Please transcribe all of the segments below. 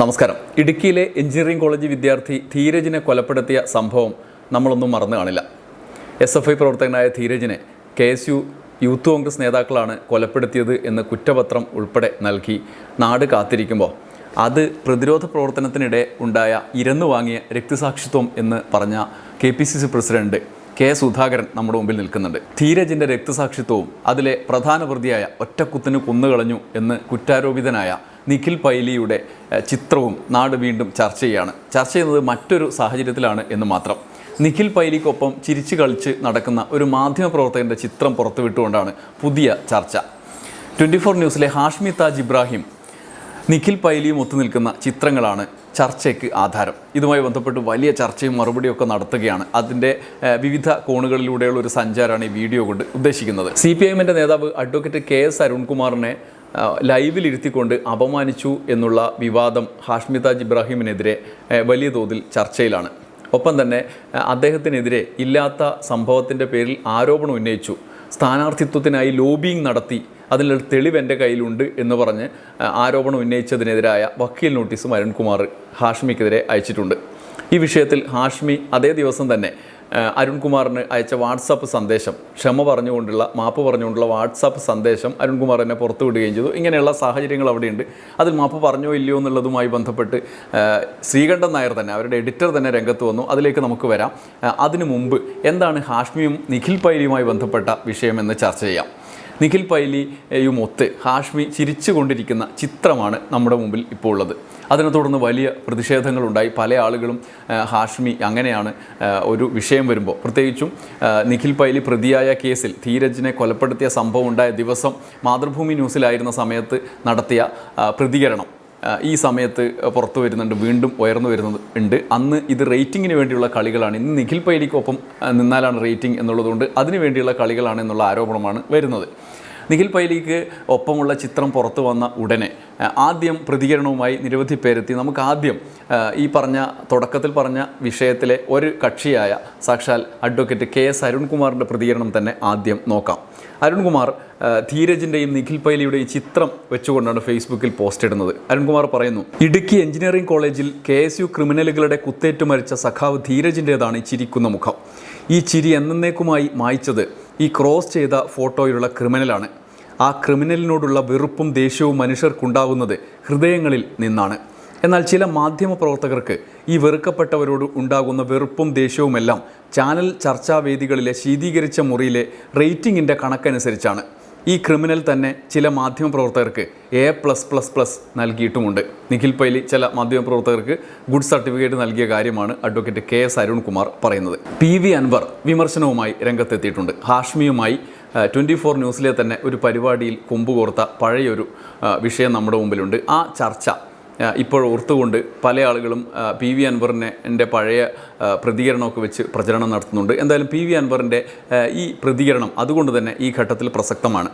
നമസ്കാരം. ഇടുക്കിയിലെ engineering college വിദ്യാർത്ഥി ധീരജിനെ കൊലപ്പെടുത്തിയ സംഭവം നമ്മളൊന്നും മറന്നു കാണില്ല. എസ് എഫ് ഐ പ്രവർത്തകനായ ധീരജിനെ K S U youth Congress നേതാക്കളാണ് കൊലപ്പെടുത്തിയത് എന്ന് കുറ്റപത്രം ഉൾപ്പെടെ നൽകി. നാട് കാത്തിരിക്കുമ്പോൾ അത് പ്രതിരോധ പ്രവർത്തനത്തിനിടെ ഉണ്ടായ ഇരന്നു വാങ്ങിയ രക്തസാക്ഷിത്വം എന്ന് പറഞ്ഞ K P C C president K Sudhakaran നമ്മുടെ മുമ്പിൽ നിൽക്കുന്നുണ്ട്. ധീരജിന്റെ രക്തസാക്ഷിത്വവും അതിലെ പ്രധാന പ്രതിയായ ഒറ്റക്കുത്തിന് കൊന്നുകളഞ്ഞു എന്ന് കുറ്റാരോപിതനായ നിഖിൽ പൈലിയുടെ ചിത്രവും നാട് വീണ്ടും ചർച്ച ചെയ്യുകയാണ് ചർച്ച ചെയ്യുന്നത് മറ്റൊരു സാഹചര്യത്തിലാണ് എന്ന് മാത്രം. നിഖിൽ പൈലിക്കൊപ്പം ചിരിച്ചു കളിച്ച് നടക്കുന്ന ഒരു മാധ്യമപ്രവർത്തകന്റെ ചിത്രം പുറത്തുവിട്ടുകൊണ്ടാണ് പുതിയ ചർച്ച. ട്വന്റി ഫോർ ന്യൂസിലെ ഹാഷ്മി താജ് ഇബ്രാഹിം നിഖിൽ പൈലിയും ഒത്തു നിൽക്കുന്ന ചിത്രങ്ങളാണ് ചർച്ചയ്ക്ക് ആധാരം. ഇതുമായി ബന്ധപ്പെട്ട് വലിയ ചർച്ചയും മറുപടിയും ഒക്കെ നടത്തുകയാണ് അതിന്റെ വിവിധ കോണുകളിലൂടെയുള്ള ഒരു സഞ്ചാരമാണ് ഈ വീഡിയോ കൊണ്ട് ഉദ്ദേശിക്കുന്നത്. സി പി ഐഎമ്മിന്റെ നേതാവ് അഡ്വക്കേറ്റ് കെ എസ് അരുൺകുമാറിനെ ലൈവിലിരുത്തിക്കൊണ്ട് അപമാനിച്ചു എന്നുള്ള വിവാദം ഹാഷ്മി താജ് ഇബ്രാഹിമിനെതിരെ വലിയ തോതിൽ ചർച്ചയിലാണ്. ഒപ്പം തന്നെ അദ്ദേഹത്തിനെതിരെ ഇല്ലാത്ത സംഭവത്തിന്റെ പേരിൽ ആരോപണം ഉന്നയിച്ചു. സ്ഥാനാർത്ഥിത്വത്തിനായി ലോബിയിങ് നടത്തി അതിനൊരു തെളിവ് എന്റെ കയ്യിലുണ്ട് എന്ന് പറഞ്ഞ് ആരോപണം ഉന്നയിച്ചതിനെതിരായ വക്കീൽ നോട്ടീസും അരുൺകുമാർ ഹാഷ്മിക്കെതിരെ അയച്ചിട്ടുണ്ട്. ഈ വിഷയത്തിൽ ഹാഷ്മി അതേ ദിവസം തന്നെ അരുൺകുമാറിന് അയച്ച വാട്സാപ്പ് സന്ദേശം ക്ഷമ പറഞ്ഞുകൊണ്ടുള്ള മാപ്പ് പറഞ്ഞുകൊണ്ടുള്ള വാട്സാപ്പ് സന്ദേശം അരുൺകുമാർ എന്നെ പുറത്തു വിടുകയും ചെയ്തു. ഇങ്ങനെയുള്ള സാഹചര്യങ്ങൾ അവിടെയുണ്ട്. അതിൽ മാപ്പ് പറഞ്ഞോ ഇല്ലയോ എന്നുള്ളതുമായി ബന്ധപ്പെട്ട് ശ്രീകണ്ഠൻ നായർ തന്നെ അവരുടെ എഡിറ്റർ തന്നെ രംഗത്ത് വന്നു. അതിലേക്ക് നമുക്ക് വരാം. അതിനു മുമ്പ് എന്താണ് ഹാഷ്മിയും നിഖിൽ പൈലിയുമായി ബന്ധപ്പെട്ട വിഷയമെന്ന് ചർച്ച ചെയ്യാം. നിഖിൽ പൈലിയും ഒത്ത് ഹാഷ്മി ചിരിച്ചുകൊണ്ടിരിക്കുന്ന ചിത്രമാണ് നമ്മുടെ മുമ്പിൽ ഇപ്പോൾ ഉള്ളത്. അതിനെ തുടർന്ന് വലിയ പ്രതിഷേധങ്ങളുണ്ടായി. പല ആളുകളും ഹാഷ്മി അങ്ങനെയാണ് ഒരു വിഷയം വരുമ്പോൾ. പ്രത്യേകിച്ചും നിഖിൽ പൈലി പ്രതിയായ കേസിൽ ധീരജിനെ കൊലപ്പെടുത്തിയ സംഭവം ഉണ്ടായ ദിവസം മാതൃഭൂമി ന്യൂസിലായിരുന്ന സമയത്ത് നടത്തിയ പ്രതികരണം. ഈ സമയത്ത് പുറത്തു വരുന്നുണ്ട് വീണ്ടും ഉയർന്നു വരുന്നത് ഉണ്ട്. അന്ന് ഇത് റേറ്റിങ്ങിന് വേണ്ടിയുള്ള കളികളാണ്. ഇന്ന് നിഖിൽ പൈലിക്കൊപ്പം നിന്നാലാണ് റേറ്റിംഗ് എന്നുള്ളതുകൊണ്ട് അതിനു വേണ്ടിയുള്ള കളികളാണ് എന്നുള്ള ആരോപണമാണ് വരുന്നത്. നിഖിൽ പൈലിക്ക് ഒപ്പമുള്ള ചിത്രം പുറത്തു വന്ന ഉടനെ ആദ്യം പ്രതികരണവുമായി നിരവധി പേരെത്തി. നമുക്ക് ആദ്യം ഈ പറഞ്ഞ തുടക്കത്തിൽ പറഞ്ഞ വിഷയത്തിലെ ഒരു കക്ഷിയായ സാക്ഷാൽ അഡ്വക്കേറ്റ് കെ എസ് അരുൺകുമാറിന്റെ പ്രതികരണം തന്നെ ആദ്യം നോക്കാം. അരുൺകുമാർ ധീരജിന്റെയും നിഖിൽ പൈലിയുടെയും ചിത്രം വെച്ചുകൊണ്ടാണ് ഫേസ്ബുക്കിൽ പോസ്റ്റ് ഇടുന്നത്. അരുൺകുമാർ പറയുന്നു ഇടുക്കി എഞ്ചിനീയറിംഗ് കോളേജിൽ കെ എസ് യു ക്രിമിനലുകളുടെ കുത്തേറ്റു മരിച്ച സഖാവ് ധീരജിന്റേതാണ് ഈ ചിരിക്കുന്ന മുഖം. ഈ ചിരി എന്നേക്കുമായി മായ്ച്ചത് ഈ ക്രോസ് ചെയ്ത ഫോട്ടോയിലുള്ള ക്രിമിനലാണ്. ആ ക്രിമിനലിനോടുള്ള വെറുപ്പും ദേഷ്യവും മനുഷ്യർക്കുണ്ടാകുന്നത് ഹൃദയങ്ങളിൽ നിന്നാണ്. എന്നാൽ ചില മാധ്യമ പ്രവർത്തകർക്ക് ഈ വെറുക്കപ്പെട്ടവരോട് ഉണ്ടാകുന്ന വെറുപ്പും ദേഷ്യവുമെല്ലാം ചാനൽ ചർച്ചാവേദികളിലെ ശീതീകരിച്ച മുറിയിലെ റേറ്റിംഗിന്റെ കണക്കനുസരിച്ചാണ്. ഈ ക്രിമിനൽ തന്നെ ചില മാധ്യമപ്രവർത്തകർക്ക് എ പ്ലസ് പ്ലസ് പ്ലസ് നൽകിയിട്ടുമുണ്ട്. നിഖിൽ പൈലി ചില മാധ്യമപ്രവർത്തകർക്ക് ഗുഡ് സർട്ടിഫിക്കറ്റ് നൽകിയ കാര്യമാണ് അഡ്വക്കേറ്റ് കെ എസ് അരുൺകുമാർ പറയുന്നത്. പി വി അൻവർ വിമർശനവുമായി രംഗത്തെത്തിയിട്ടുണ്ട്. ഹാഷ്മിയുമായി ട്വന്റി ഫോർ ന്യൂസിലെ തന്നെ ഒരു പരിപാടിയിൽ കൊമ്പുകോർത്ത പഴയൊരു വിഷയം നമ്മുടെ മുമ്പിലുണ്ട്. ആ ചർച്ച ഇപ്പോൾ ഓർത്തുകൊണ്ട് പല ആളുകളും പി വി അൻവറിനെ എന്റെ പഴയ പ്രതികരണമൊക്കെ വെച്ച് പ്രചരണം നടത്തുന്നുണ്ട്. എന്തായാലും പി വി അൻവറിന്റെ ഈ പ്രതികരണം അതുകൊണ്ട് തന്നെ ഈ ഘട്ടത്തിൽ പ്രസക്തമാണ്.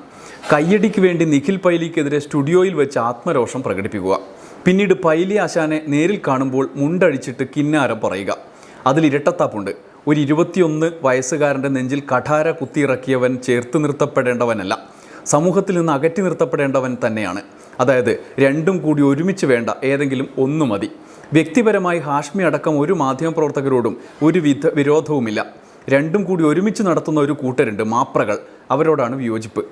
കയ്യടിക്ക് വേണ്ടി നിഖിൽ പൈലിക്കെതിരെ സ്റ്റുഡിയോയിൽ വെച്ച് ആത്മരോഷം പ്രകടിപ്പിക്കുക. പിന്നീട് പൈലി ആശാനെ നേരിൽ കാണുമ്പോൾ മുണ്ടഴിച്ചിട്ട് കിന്നാരം പറയുക. അതിൽ ഇരട്ടത്താപ്പുണ്ട്. ഒരു ഇരുപത്തിയൊന്ന് വയസ്സുകാരന്റെ നെഞ്ചിൽ കഠാര കുത്തിയിറക്കിയവൻ ചേർത്ത് നിർത്തപ്പെടേണ്ടവനല്ല. സമൂഹത്തിൽ നിന്ന് അകറ്റി നിർത്തപ്പെടേണ്ടവൻ തന്നെയാണ്. അതായത് രണ്ടും കൂടി ഒരുമിച്ച് വേണ്ട ഏതെങ്കിലും ഒന്ന് മതി. വ്യക്തിപരമായി ഹാഷ്മി അടക്കം ഒരു മാധ്യമപ്രവർത്തകരോടും ഒരു വിധ വിരോധവുമില്ല. രണ്ടും കൂടി ഒരുമിച്ച് നടത്തുന്ന ഒരു കൂട്ടരുണ്ട് മാപ്രകൾ. അവരോടാണ് വിയോജിപ്പ്.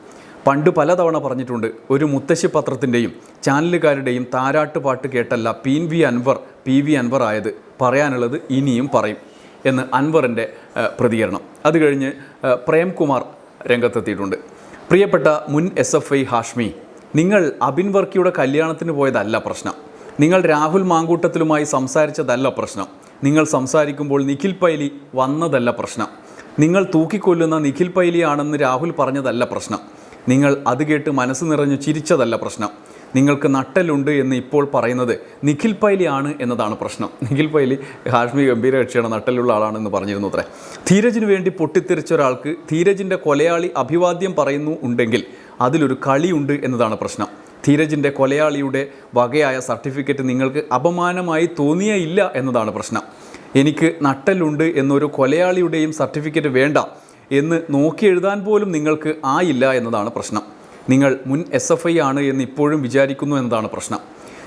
പണ്ട് പലതവണ പറഞ്ഞിട്ടുണ്ട് ഒരു മുത്തശ്ശി പത്രത്തിന്റെയും ചാനലുകാരുടെയും താരാട്ട് പാട്ട് കേട്ടല്ല P V Anvar P V Anvar ആയത്. പറയാനുള്ളത് ഇനിയും പറയും എന്ന് അൻവറിന്റെ പ്രതികരണം. അത് കഴിഞ്ഞ് പ്രേംകുമാർ രംഗത്തെത്തിയിട്ടുണ്ട്. പ്രിയപ്പെട്ട മുൻ എസ് എഫ് ഐ ഹാഷ്മി നിങ്ങൾ അബിൻ വർക്കിയുടെ കല്യാണത്തിന് പോയതല്ല പ്രശ്നം. നിങ്ങൾ രാഹുൽ മാങ്കൂട്ടത്തിലുമായി സംസാരിച്ചതല്ല പ്രശ്നം. നിങ്ങൾ സംസാരിക്കുമ്പോൾ നിഖിൽ പൈലി വന്നതല്ല പ്രശ്നം. നിങ്ങൾ തൂക്കിക്കൊല്ലുന്ന നിഖിൽ പൈലിയാണെന്ന് രാഹുൽ പറഞ്ഞതല്ല പ്രശ്നം. നിങ്ങൾ അത് കേട്ട് മനസ്സ് നിറഞ്ഞു ചിരിച്ചതല്ല പ്രശ്നം. നിങ്ങൾക്ക് നട്ടലുണ്ട് എന്ന് ഇപ്പോൾ പറയുന്നത് നിഖിൽ ആണ് എന്നതാണ് പ്രശ്നം. നിഖിൽ പൈലി ഹാഷ്മി ഗംഭീര കക്ഷിയാണ് നട്ടലുള്ള ആളാണെന്ന് പറഞ്ഞിരുന്നു അത്രേ. ധീരജിന് വേണ്ടി പൊട്ടിത്തെറിച്ച ഒരാൾക്ക് ധീരജിന്റെ കൊലയാളി അഭിവാദ്യം പറയുന്നു ഉണ്ടെങ്കിൽ അതിലൊരു കളിയുണ്ട് എന്നതാണ് പ്രശ്നം. ധീരജിന്റെ കൊലയാളിയുടെ വകയായ സർട്ടിഫിക്കറ്റ് നിങ്ങൾക്ക് അപമാനമായി തോന്നിയയില്ല എന്നതാണ് പ്രശ്നം. എനിക്ക് നട്ടലുണ്ട് എന്നൊരു കൊലയാളിയുടെയും സർട്ടിഫിക്കറ്റ് വേണ്ട എന്ന് നോക്കി എഴുതാൻ പോലും നിങ്ങൾക്ക് ആയില്ല എന്നതാണ് പ്രശ്നം. നിങ്ങൾ മുൻ എസ് എഫ് ഐ ആണ് എന്ന് ഇപ്പോഴും വിചാരിക്കുന്നു എന്നതാണ് പ്രശ്നം.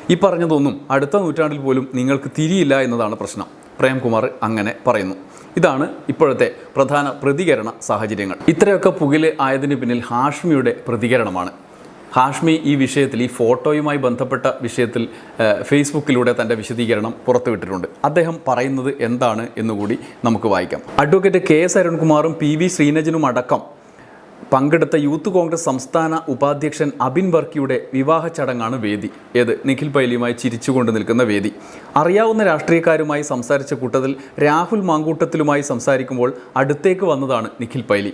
ഈ പറഞ്ഞതൊന്നും അടുത്ത നൂറ്റാണ്ടിൽ പോലും നിങ്ങൾക്ക് തിരിയില്ല എന്നതാണ് പ്രശ്നം. പ്രേംകുമാർ അങ്ങനെ പറയുന്നു. ഇതാണ് ഇപ്പോഴത്തെ പ്രധാന പ്രതികരണ സാഹചര്യങ്ങൾ. ഇത്രയൊക്കെ പുകിൽ ആയതിന് പിന്നിൽ ഹാഷ്മിയുടെ പ്രതികരണമാണ്. ഹാഷ്മി ഈ വിഷയത്തിൽ ഈ ഫോട്ടോയുമായി ബന്ധപ്പെട്ട വിഷയത്തിൽ ഫേസ്ബുക്കിലൂടെ തന്റെ വിശദീകരണം പുറത്തുവിട്ടിട്ടുണ്ട്. അദ്ദേഹം പറയുന്നത് എന്താണ് എന്നുകൂടി നമുക്ക് വായിക്കാം. അഡ്വക്കേറ്റ് കെ എസ് അരുൺകുമാറും പി വി ശ്രീനജനും അടക്കം പങ്കെടുത്ത യൂത്ത് കോൺഗ്രസ് സംസ്ഥാന ഉപാധ്യക്ഷൻ അബിൻ വർക്കിയുടെ വിവാഹ ചടങ്ങാണ് വേദി. ഏത് നിഖിൽ പൈലിയുമായി ചിരിച്ചുകൊണ്ട് നിൽക്കുന്ന വേദി. അറിയാവുന്ന രാഷ്ട്രീയക്കാരുമായി സംസാരിച്ച കൂട്ടത്തിൽ രാഹുൽ മാങ്കൂട്ടത്തിലുമായി സംസാരിക്കുമ്പോൾ അടുത്തേക്ക് വന്നതാണ് നിഖിൽ പൈലി.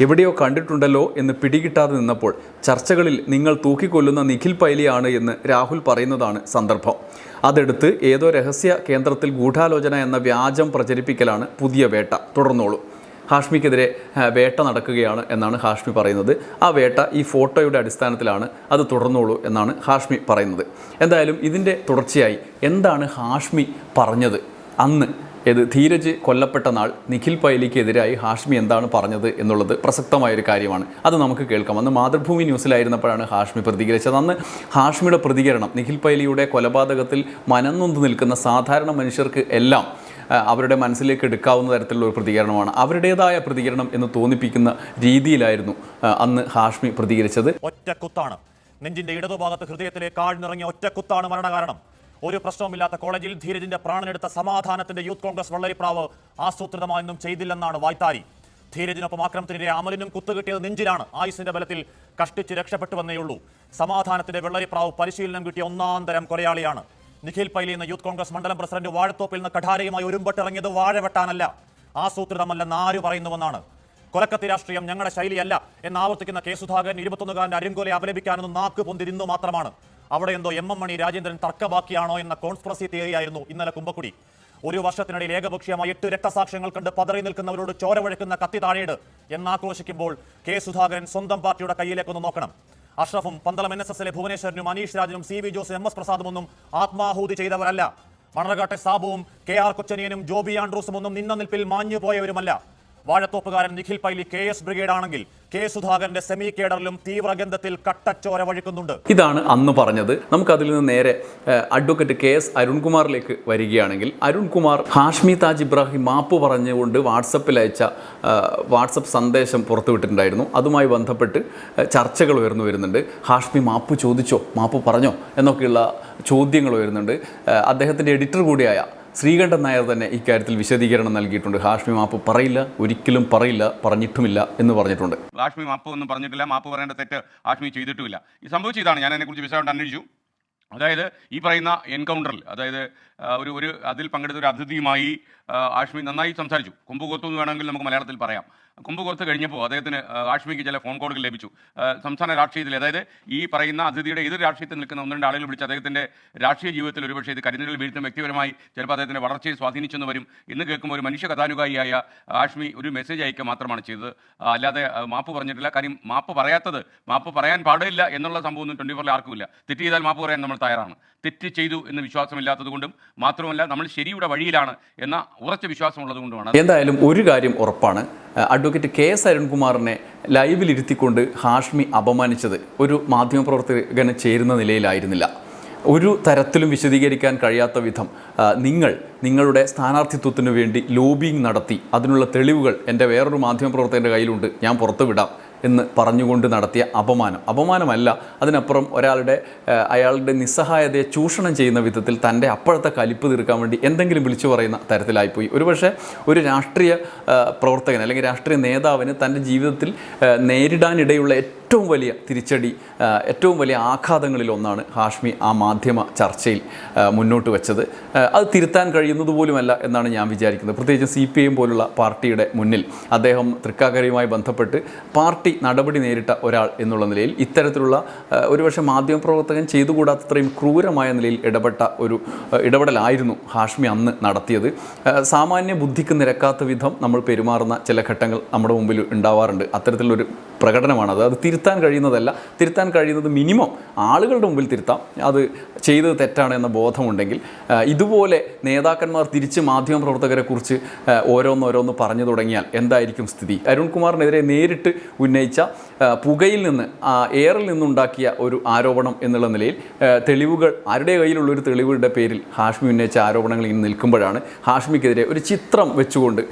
എവിടെയോ കണ്ടിട്ടുണ്ടല്ലോ എന്ന് പിടികിട്ടാതെ നിന്നപ്പോൾ ചർച്ചകളിൽ നിങ്ങൾ തൂക്കിക്കൊല്ലുന്ന നിഖിൽ പൈലിയാണ് എന്ന് രാഹുൽ പറയുന്നതാണ് സന്ദർഭം. അതെടുത്ത് ഏതോ രഹസ്യ കേന്ദ്രത്തിൽ ഗൂഢാലോചന എന്ന വ്യാജം പ്രചരിപ്പിക്കലാണ് പുതിയ വേട്ട. തുടർന്നോളൂ. ഹാഷ്മിക്കെതിരെ വേട്ട നടക്കുകയാണ് എന്നാണ് ഹാഷ്മി പറയുന്നത്. ആ വേട്ട ഈ ഫോട്ടോയുടെ അടിസ്ഥാനത്തിലാണ് അത് തുടർന്നോളൂ എന്നാണ് ഹാഷ്മി പറയുന്നത്. എന്തായാലും ഇതിന്റെ തുടർച്ചയായി എന്താണ് ഹാഷ്മി പറഞ്ഞത്? അന്ന് ഇത് ധീരജ് കൊല്ലപ്പെട്ട നാൾ നിഖിൽ പൈലിക്കെതിരായി ഹാഷ്മി എന്താണ് പറഞ്ഞത് എന്നുള്ളത് പ്രസക്തമായൊരു കാര്യമാണ്. അത് നമുക്ക് കേൾക്കാം. അന്ന് മാതൃഭൂമി ന്യൂസിലായിരുന്നപ്പോഴാണ് ഹാഷ്മി പ്രതികരിച്ചത്. അന്ന് ഹാഷ്മിയുടെ പ്രതികരണം നിഖിൽ പൈലിയുടെ കൊലപാതകത്തിൽ മനംനൊന്ത് നിൽക്കുന്ന സാധാരണ മനുഷ്യർക്ക് എല്ലാം അവരുടെ മനസ്സിലേക്ക് എടുക്കാവുന്ന തരത്തിലുള്ള ഒരു പ്രതികരണമാണ്. അവരുടേതായ പ്രതികരണം എന്ന് തോന്നിപ്പിക്കുന്ന രീതിയിലായിരുന്നു അന്ന് ഹാഷ്മി പ്രതികരിച്ചത്. ഒറ്റക്കുത്താണ്. നെഞ്ചിന്റെ ഇടതുഭാഗത്ത് ഹൃദയത്തിലേക്ക് ആഴ്ന്നിറങ്ങിയ ഒറ്റക്കുത്താണ് മരണകാരണം. ഒരു പ്രശ്നവുമില്ലാത്ത കോളേജിൽ ധീരജിന്റെ പ്രാണനെടുത്ത സമാധാനത്തിന്റെ യൂത്ത് കോൺഗ്രസ് വള്ളരിപ്രാവ് ആസൂത്രിതമായൊന്നും ചെയ്തില്ലെന്നാണ് വായ്ത്താരി. ധീരജിനൊപ്പം ആക്രമത്തിനിടെ അമലിനും കുത്തുകിട്ടിയത് നെഞ്ചിലാണ്. ആയുസിന്റെ ബലത്തിൽ കഷ്ടിച്ച് രക്ഷപ്പെട്ടുവെന്നേയുള്ളൂ. സമാധാനത്തിന്റെ വെള്ളരിപ്രാവ് പരിശീലനം കിട്ടിയ ഒന്നാം തരം കൊലയാളിയാണ്. നിഖിൽ പൈലി എന്ന യൂത്ത് കോൺഗ്രസ് മണ്ഡലം പ്രസിഡന്റ് വാഴത്തോപ്പിൽ നിന്ന് കഠാരയുമായി ഒരുമ്പെട്ടിറങ്ങിയത് വാഴവെട്ടാനല്ല ആസൂത്രിതമല്ലെന്ന് ആര് പറയുന്നുവെന്നാണ്. കൊലക്കത്തി രാഷ്ട്രീയം ഞങ്ങളുടെ ശൈലിയല്ല എന്ന് ആവർത്തിക്കുന്ന കെ സുധാകരൻ ഇരുപത്തൊന്നുകാരന്റെ അരിങ്കോലെ അപലപിക്കാനൊന്നും നാക്ക് പൊന്തിരുന്നു മാത്രമാണ്. അവിടെ എന്തോ എം എം മണി രാജേന്ദ്രൻ തർക്കബാക്കിയാണോ എന്ന കോൺസ്പിറസി തിയറിയായിരുന്നു ഇന്നലെ കുമ്പക്കുടി. ഒരു വർഷത്തിനിടയിൽ ഏകപക്ഷീയമായി എട്ട് രക്തസാക്ഷ്യങ്ങൾ കണ്ട് പതറി നിൽക്കുന്നവരോട് ചോരവഴക്കുന്ന കത്തി താഴേട് എന്നാക്രോശിക്കുമ്പോൾ കെ സുധാകരൻ സ്വന്തം പാർട്ടിയുടെ കയ്യിലേക്കൊന്ന് നോക്കണം. അഷ്റഫും പന്തളം എൻ എസ് എസിലെ ഭുവനേശ്വരനും അനീഷ് രാജനും സി വി ജോസും എം എസ് പ്രസാദും ഒന്നും ആത്മാഹൂതി ചെയ്തവരല്ല. മണർകാട്ടെ സാബുവും കെ ആർ കൊച്ചനിയനും ജോബി ആൻഡ്രൂസും ഒന്നും നിന്ന നിൽപ്പിൽ മാഞ്ഞു പോയവരുമല്ല വാഴത്തോപ്പുകാരൻ Nikhil Paily K S brigade ആണെങ്കിൽ കെ സുധാകരന്റെ സെമി കേഡറിലും തീവ്രഗന്ധത്തിൽ കട്ടച്ചോര വഴിക്കുന്നുണ്ട്. ഇതാണ് അന്ന് പറഞ്ഞത്. നമുക്കതിൽ നിന്ന് നേരെ അഡ്വക്കേറ്റ് കെ എസ് അരുൺകുമാറിലേക്ക് വരികയാണെങ്കിൽ അരുൺകുമാർ ഹാഷ്മി താജ് ഇബ്രാഹിം മാപ്പ് പറഞ്ഞുകൊണ്ട് വാട്സപ്പിൽ അയച്ച വാട്സപ്പ് സന്ദേശം പുറത്തുവിട്ടിട്ടുണ്ടായിരുന്നു. അതുമായി ബന്ധപ്പെട്ട് ചർച്ചകൾ ഉയർന്നു വരുന്നുണ്ട്. ഹാഷ്മി മാപ്പ് ചോദിച്ചോ? മാപ്പ് പറഞ്ഞോ? എന്നൊക്കെയുള്ള ചോദ്യങ്ങൾ ഉയരുന്നുണ്ട്. ഏഹ്, അദ്ദേഹത്തിന്റെ എഡിറ്റർ കൂടിയായ ശ്രീകണ്ഠൻ നായർ തന്നെ ഇക്കാര്യത്തിൽ വിശദീകരണം നൽകിയിട്ടുണ്ട്. ഹാഷ്മി മാപ്പ് പറയില്ല ഒരിക്കലും പറയില്ല പറഞ്ഞിട്ടുമില്ല എന്ന് പറഞ്ഞിട്ടുണ്ട്. ഹാഷ്മി മാപ്പ് ഒന്നും പറഞ്ഞിട്ടില്ല മാപ്പ് പറയേണ്ട തെറ്റ് ഹാഷ്മി ചെയ്തിട്ടുമില്ല. ഈ സംഭവിച്ചതാണ് ഞാൻ അതിനെക്കുറിച്ച് വിശദമായിട്ട് അന്വേഷിച്ചു. അതായത് ഈ പറയുന്ന എൻകൗണ്ടറിൽ അതായത് ഒരു ഒരു അതിൽ പങ്കെടുത്ത ഒരു അതിഥിയുമായി ആഷ്മി നന്നായി സംസാരിച്ചു. കുമ്പുകോത്ത് എന്ന് വേണമെങ്കിൽ നമുക്ക് മലയാളത്തിൽ പറയാം. കുമ്പുകോത്ത് കൊത്ത് കഴിഞ്ഞപ്പോൾ അദ്ദേഹത്തിന് ആഷ്മിക്ക് ചില ഫോൺ കോളുകൾ ലഭിച്ചു. സംസ്ഥാന രാഷ്ട്രീയത്തിൽ അതായത് ഈ പറയുന്ന അതിഥിയുടെ എതിർ രാഷ്ട്രീയത്തിൽ നിൽക്കുന്ന ഒന്ന് രണ്ട് ആളുകൾ വിളിച്ച് അദ്ദേഹത്തിന്റെ രാഷ്ട്രീയ ജീവിതത്തിൽ ഒരുപക്ഷെ ഇത് കരിനിഴൽ വീഴ്ത്തുന്ന വ്യക്തിപരമായി ചിലപ്പോൾ അദ്ദേഹത്തിന്റെ വളർച്ചയെ സ്വാധീനിച്ചെന്ന് വരും. ഇന്ന് കേൾക്കുമ്പോൾ ഒരു മനുഷ്യ കഥാനുകാരിയായ ആഷ്മി ഒരു മെസ്സേജ് അയക്കുക മാത്രമാണ് ചെയ്തത്. അല്ലാതെ മാപ്പ് പറഞ്ഞിട്ടില്ല. കാര്യം മാപ്പ് പറയാത്തത് മാപ്പ് പറയാൻ പാടില്ല എന്നുള്ള സംഭവം ഒന്നും ട്വന്റി ഫോറിൽ ആർക്കുമില്ല. തെറ്റ് ചെയ്താൽ മാപ്പ് പറയാൻ നമ്മൾ തയ്യാറാണ്. തെറ്റ് ചെയ്തു എന്ന് വിശ്വാസമില്ലാത്തത് കൊണ്ടും മാത്രമല്ല നമ്മൾ ശരിയുടെ വഴിയിലാണ് എന്ന ഉറച്ച വിശ്വാസമുള്ളത് കൊണ്ടുമാണ് എന്തായാലും ഒരു കാര്യം ഉറപ്പാണ്. അഡ്വക്കേറ്റ് കെ എസ് അരുൺകുമാറിനെ ലൈവിലിരുത്തിക്കൊണ്ട് ഹാഷ്മി അപമാനിച്ചത് ഒരു മാധ്യമപ്രവർത്തകനെ ചേരുന്ന നിലയിലായിരുന്നില്ല. ഒരു തരത്തിലും വിശദീകരിക്കാൻ കഴിയാത്ത വിധം നിങ്ങൾ നിങ്ങളുടെ സ്ഥാനാർത്ഥിത്വത്തിനു വേണ്ടി ലോബിങ് നടത്തി അതിനുള്ള തെളിവുകൾ എന്റെ വേറൊരു മാധ്യമപ്രവർത്തകന്റെ കയ്യിലുണ്ട് ഞാൻ പുറത്തു വിടാം എന്ന് പറഞ്ഞുകൊണ്ട് നടത്തിയ അപമാനം. അപമാനമല്ല അതിനപ്പുറം ഒരാളുടെ അയാളുടെ നിസ്സഹായതയെ ചൂഷണം ചെയ്യുന്ന വിധത്തിൽ തന്റെ അപ്പോഴത്തെ കലിപ്പ് തീർക്കാൻ വേണ്ടി എന്തെങ്കിലും വിളിച്ചു പറയുന്ന തരത്തിലായിപ്പോയി. ഒരുപക്ഷെ ഒരു രാഷ്ട്രീയ പ്രവർത്തകൻ അല്ലെങ്കിൽ രാഷ്ട്രീയ നേതാവിന് തന്റെ ജീവിതത്തിൽ നേരിടാനിടയുള്ള വലിയ തിരിച്ചടി ഏറ്റവും വലിയ ആഘാതങ്ങളിൽ ഒന്നാണ് ഹാഷ്മി ആ മാധ്യമ ചർച്ചയിൽ മുന്നോട്ട് വെച്ചത്. അത് തിരുത്താൻ കഴിയുന്നത് പോലുമല്ല എന്നാണ് ഞാൻ വിചാരിക്കുന്നത്. പ്രത്യേകിച്ച് സി പി എം പോലുള്ള പാർട്ടിയുടെ മുന്നിൽ അദ്ദേഹം തൃക്കാക്കരയുമായി ബന്ധപ്പെട്ട് പാർട്ടി നടപടി നേരിട്ട ഒരാൾ എന്നുള്ള നിലയിൽ ഇത്തരത്തിലുള്ള ഒരുപക്ഷെ മാധ്യമപ്രവർത്തകൻ ചെയ്തുകൂടാത്തത്രയും ക്രൂരമായ നിലയിൽ ഇടപെട്ട ഒരു ഇടപെടലായിരുന്നു ഹാഷ്മി അന്ന് നടത്തിയത്. സാമാന്യ ബുദ്ധിക്ക് നിരക്കാത്ത വിധം നമ്മൾ പെരുമാറുന്ന ചില ഘട്ടങ്ങൾ നമ്മുടെ മുമ്പിൽ ഉണ്ടാവാറുണ്ട്. അത്തരത്തിലൊരു പ്രകടനമാണത് അത് തിരുത്താൻ കഴിയുന്നതല്ല. തിരുത്താൻ കഴിയുന്നത് മിനിമം ആളുകളുടെ മുമ്പിൽ തിരുത്താം. അത് ചെയ്തത് തെറ്റാണ് എന്ന ബോധമുണ്ടെങ്കിൽ ഇതുപോലെ നേതാക്കന്മാർ തിരിച്ച് മാധ്യമ കുറിച്ച് ആ, ഓരോന്നോരോന്ന് പറഞ്ഞു തുടങ്ങിയാൽ എന്തായിരിക്കും സ്ഥിതി? അരുൺകുമാറിനെതിരെ നേരിട്ട് ഉന്നയിച്ച പുകയിൽ നിന്ന് എയറിൽ നിന്നുണ്ടാക്കിയ ഒരു ആരോപണം എന്നുള്ള നിലയിൽ തെളിവുകൾ ആരുടെ കയ്യിലുള്ള ഒരു തെളിവുകളുടെ പേരിൽ ഹാഷ്മി ഉന്നയിച്ച ആരോപണങ്ങൾ ഇങ്ങനെ നിൽക്കുമ്പോഴാണ് ഹാഷ്മിക്കെതിരെ ഒരു ചിത്രം വെച്ചുകൊണ്ട്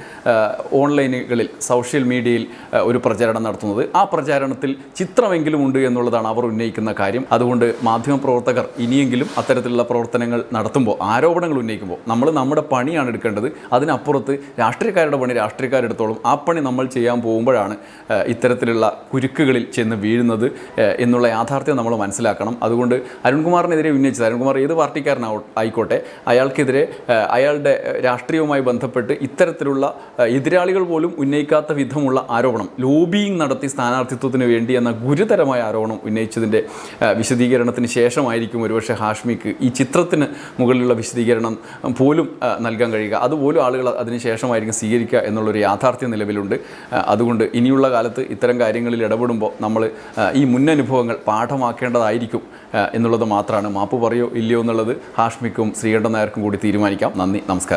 ഓൺലൈനുകളിൽ സോഷ്യൽ മീഡിയയിൽ ഒരു പ്രചാരണം നടത്തുന്നത്. ആ പ്രചാരണത്തിൽ ചിത്രമെങ്കിലും ഉണ്ട് എന്നുള്ളതാണ് അവർ ഉന്നയിക്കുന്ന കാര്യം. അതുകൊണ്ട് മാധ്യമപ്രവർത്തകർ ഇനിയെങ്കിലും അത്തരത്തിലുള്ള പ്രവർത്തനങ്ങൾ നടത്തുമ്പോൾ ആരോപണങ്ങൾ ഉന്നയിക്കുമ്പോൾ നമ്മൾ നമ്മുടെ പണിയാണ് എടുക്കേണ്ടത്. അതിനപ്പുറത്ത് രാഷ്ട്രീയക്കാരുടെ പണി രാഷ്ട്രീയക്കാരെടുത്തോളും. ആ പണി നമ്മൾ ചെയ്യാൻ പോകുമ്പോഴാണ് ഇത്തരത്തിലുള്ള ഇത്തരത്തിലുള്ള കുരുക്കുകളിൽ ചെന്ന് വീഴുന്നത് എന്നുള്ള യാഥാർത്ഥ്യം നമ്മൾ മനസ്സിലാക്കണം. അതുകൊണ്ട് അരുൺകുമാറിനെതിരെ ഉന്നയിച്ചത് അരുൺകുമാർ ഏത് പാർട്ടിക്കാരനാവ ആയിക്കോട്ടെ അയാൾക്കെതിരെ അയാളുടെ രാഷ്ട്രീയവുമായി ബന്ധപ്പെട്ട് ഇത്തരത്തിലുള്ള എതിരാളികൾ പോലും ഉന്നയിക്കാത്ത വിധമുള്ള ആരോപണം ലോബിയിങ് നടത്തി സ്ഥാനാർത്ഥിത്വത്തിന് വേണ്ടി എന്ന ഗുരുതരമായ ആരോപണം ഉന്നയിച്ചതിന്റെ വിശദീകരണത്തിന് ശേഷമായിരിക്കും ഒരുപക്ഷെ ഹാഷ്മിക്ക് ഈ ചിത്രത്തിന് മുകളിലുള്ള വിശദീകരണം പോലും നൽകാൻ കഴിയുക. അതുപോലും ആളുകൾ അതിന് ശേഷമായിരിക്കും സ്വീകരിക്കുക എന്നുള്ളൊരു യാഥാർത്ഥ്യം നിലവിലുണ്ട്. അതുകൊണ്ട് ഇനിയുള്ള കാലത്ത് ഇത്തരം കാര്യങ്ങളിൽ ഇടപെടുമ്പോൾ നമ്മൾ ഈ മുന്നനുഭവങ്ങൾ പാഠമാക്കേണ്ടതായിരിക്കും എന്നുള്ളത് മാത്രമാണ്. മാപ്പ് പറയോ ഇല്ലയോ എന്നുള്ളത് ഹാഷ്മിക്കും ശ്രീകണ്ഠൻ നായർക്കും കൂടി തീരുമാനിക്കാം. നന്ദി നമസ്കാരം.